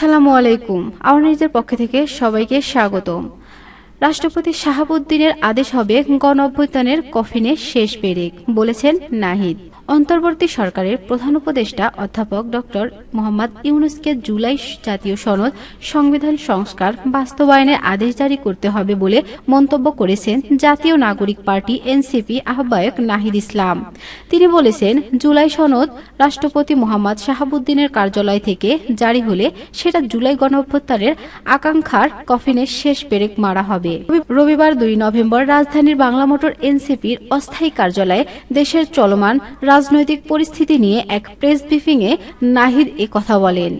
আসসালামু আলাইকুম। আওয়ার পক্ষ থেকে সবাইকে স্বাগত রাষ্ট্রপতি শাহাবুদ্দিনের আদেশ হবে গণ অভ্যুত্থানের কফিনে শেষ পেরেক, বলেছেন নাহিদ। অন্তর্বর্তী সরকারের প্রধান উপদেষ্টা অধ্যাপক ডক্টর মোহাম্মদ ইউনুসকে জুলাই জাতীয় সনদ সংবিধান সংস্কার বাস্তবায়নের আদেশ জারি করতে হবে বলে মন্তব্য করেছেন জাতীয় নাগরিক পার্টি এনসিপি আহ্বায়ক নাহিদ ইসলাম। তিনি বলেছেন, জুলাই সনদ রাষ্ট্রপতি মোহাম্মদ শাহাবুদ্দিনের কার্যালয় থেকে জারি হলে সেটা জুলাই গণ অভ্যুত্থানের আকাঙ্ক্ষার কফিনে শেষ পেরেক মারা হবে। রবিবার দুই নভেম্বর রাজধানীর বাংলা মোটর এনসিপির অস্থায়ী কার্যালয়ে দেশের চলমান রাজনৈতিক পরিস্থিতি নিয়ে এক প্রেস ব্রিফিংয়ে নাহিদ এ কথা বলেন।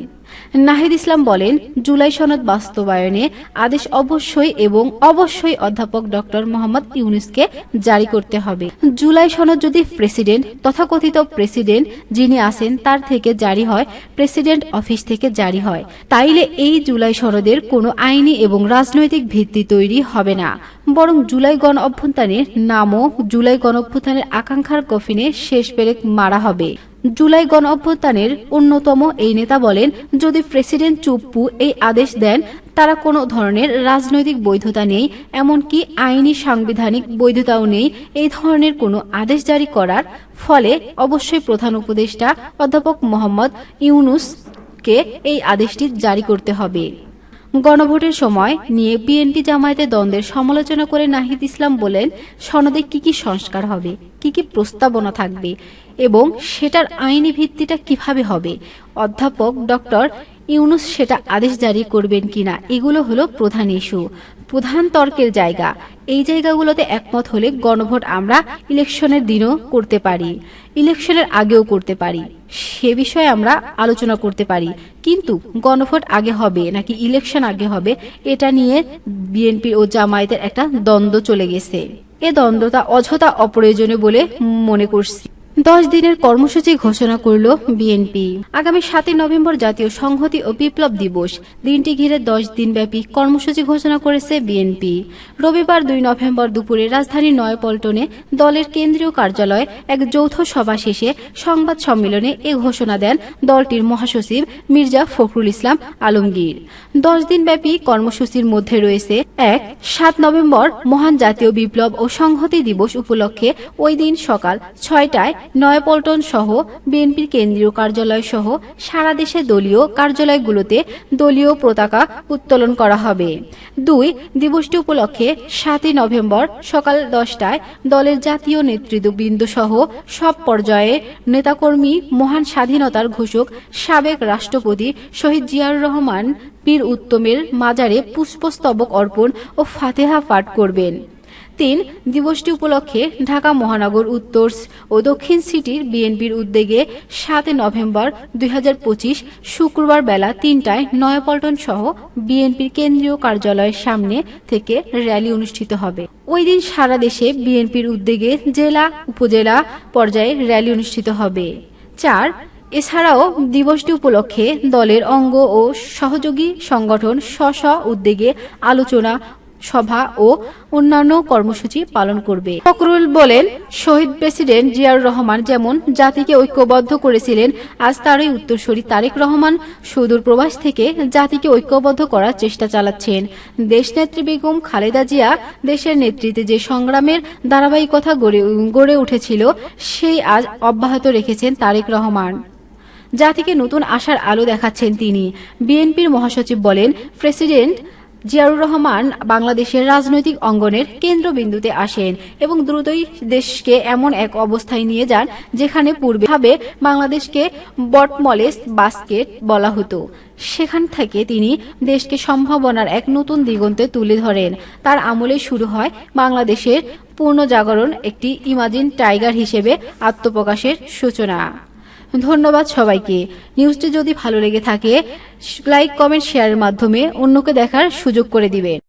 নাহিদ ইসলাম বলেন, জুলাই সনদ বাস্তবায়নে আদেশ অবশ্যই এবং অবশ্যই অধ্যাপক ডক্টর মোহাম্মদ ইউনুসকে জারি করতে হবে। জুলাই সনদ যদি প্রেসিডেন্ট, তথাকথিত প্রেসিডেন্ট যিনি আছেন তার থেকে জারি হয়, প্রেসিডেন্ট অফিস থেকে জারি হয়। তাইলে এই জুলাই সনদের কোনো আইনি এবং রাজনৈতিক ভিত্তি তৈরি হবে না। বরং জুলাই গণ অভ্যুত্থানের নামও জুলাই গণ অভ্যুত্থানের আকাঙ্ক্ষার কফিনে শেষ পেরেক মারা হবে। জুলাই গণ অভ্যুত্থানের অন্যতম এই নেতা বলেন, যদি প্রেসিডেন্ট চুপ্পু এই আদেশ দেন, তারা কোনো ধরনের রাজনৈতিক বৈধতা নেই, এমনকি আইনি সাংবিধানিক বৈধতাও নেই। এই ধরনের কোনো আদেশ জারি করার ফলে অবশ্যই প্রধান উপদেষ্টা অধ্যাপক মোহাম্মদ ইউনুসকে এই আদেশটি জারি করতে হবে। গণভোটের সময় নিয়ে বিএনপি জামায়াতে দ্বন্দ্বের সমালোচনা করে নাহিদ ইসলাম বলেন, সনদে কি কি সংস্কার হবে, কি কি প্রস্তাবনা থাকবে এবং সেটার আইনি ভিত্তিটা কীভাবে হবে? অধ্যাপক ডক্টর ইউনুস সেটা আদেশ জারি করবেন কিনা? এগুলো হলো প্রধান ইস্যু। প্রধান তর্কের জায়গা। এই জায়গাগুলোতে একমত হলে গণভোট আমরা ইলেকশনের দিনও করতে পারি, ইলেকশনের আগেও করতে পারি। সে বিষয়ে আমরা আলোচনা করতে পারি। কিন্তু গণভোট আগে হবে নাকি ইলেকশন আগে হবে, এটা নিয়ে বিএনপি ও জামায়াতের একটা দ্বন্দ্ব চলে গেছে। এ দ্বন্দ্বটা অযথা অপ্রয়োজনীয় বলে মনে করছি। দশ দিনের কর্মসূচি ঘোষণা করল বিএনপি। আগামী সাতই নভেম্বর জাতীয় সংহতি ও বিপ্লব দিবস। দিনটি ঘিরে দশ দিনব্যাপী কর্মসূচি ঘোষণা করেছে বিএনপি। রবিবার দুই নভেম্বর দুপুরে রাজধানীর নয়পল্টনে দলের কেন্দ্রীয় কার্যালয়ে এক যৌথ সভা শেষে সংবাদ সম্মেলনে এ ঘোষণা দেন দলটির মহাসচিব মির্জা ফখরুল ইসলাম আলমগীর। দশ দিনব্যাপী কর্মসূচির মধ্যে রয়েছে এক, সাত নভেম্বর মহান জাতীয় বিপ্লব ও সংহতি দিবস উপলক্ষে ওই দিন সকাল ছয়টায় নয়াপল্টন সহ বিএনপির কেন্দ্রীয় কার্যালয় সহ সারা দেশে দলীয় কার্যালয়গুলোতে দলীয় পতাকা উত্তোলন করা হবে। দুই দিবসটি উপলক্ষে সাতই নভেম্বর সকাল দশটায় দলের জাতীয় নেতৃত্ববৃন্দ সহ সব পর্যায়ে নেতাকর্মী মহান স্বাধীনতার ঘোষক সাবেক রাষ্ট্রপতি শহীদ জিয়াউর রহমান পীর উত্তমের মাজারে পুষ্পস্তবক অর্পণ ও ফাতেহা পাঠ করবেন। তিন দিবসটি উপলক্ষে ঢাকা মহানগর উত্তর ও দক্ষিণ সিটির বিএনপির উদ্যোগে সাত নভেম্বর দুই হাজার পঁচিশ শুক্রবার বেলা তিনটায় নয়াপল্টন সহ বিএনপির কেন্দ্রীয় কার্যালয়ের সামনে থেকে র্যালি অনুষ্ঠিত হবে। ওই দিন সারা দেশে বিএনপির উদ্যোগে জেলা, উপজেলা পর্যায়ে র্যালি অনুষ্ঠিত হবে। চার, এছাড়াও দিবসটি উপলক্ষে দলের অঙ্গ ও সহযোগী সংগঠন স্ব উদ্যোগে আলোচনা সভা ও অন্যান্য কর্মসূচি পালন করবে। ফখরুল বলেন, শহীদ প্রেসিডেন্ট জিয়াউর রহমান যেমন জাতিকে ঐক্যবদ্ধ করেছিলেন, আজ তারই উত্তরসূরি তারেক রহমান সুদূর প্রবাস থেকে জাতিকে ঐক্যবদ্ধ করার চেষ্টা চালাচ্ছেন। দেশনেত্রী বেগম খালেদা জিয়া দেশের নেতৃত্বে যে সংগ্রামের ধারাবাহিকতা গড়ে গড়ে উঠেছিল, সেই আজ অব্যাহত রেখেছেন তারেক রহমান। জাতিকে নতুন আশার আলো দেখাচ্ছেন তিনি। বিএনপির মহাসচিব বলেন, প্রেসিডেন্ট জিয়াউর রহমান বাংলাদেশের রাজনৈতিক অঙ্গনের কেন্দ্রবিন্দুতে আসেন এবং দ্রুতই দেশকে এমন এক অবস্থায় নিয়ে যান যেখানে পূর্বে ভাবে বাংলাদেশকে বটমলেস বাস্কেট বলা হতো। সেখান থেকে তিনি দেশকে সম্ভাবনার এক নতুন দিগন্তে তুলে ধরেন। তার আমলে শুরু হয় বাংলাদেশের পূর্ণ জাগরণ একটি ইমাজিন টাইগার হিসেবে আত্মপ্রকাশের সূচনা। ধন্যবাদ সবাইকে। নিউজটি যদি ভালো লেগে থাকে, লাইক, কমেন্ট, শেয়ারের মাধ্যমে অন্যকে দেখার সুযোগ করে দিবেন।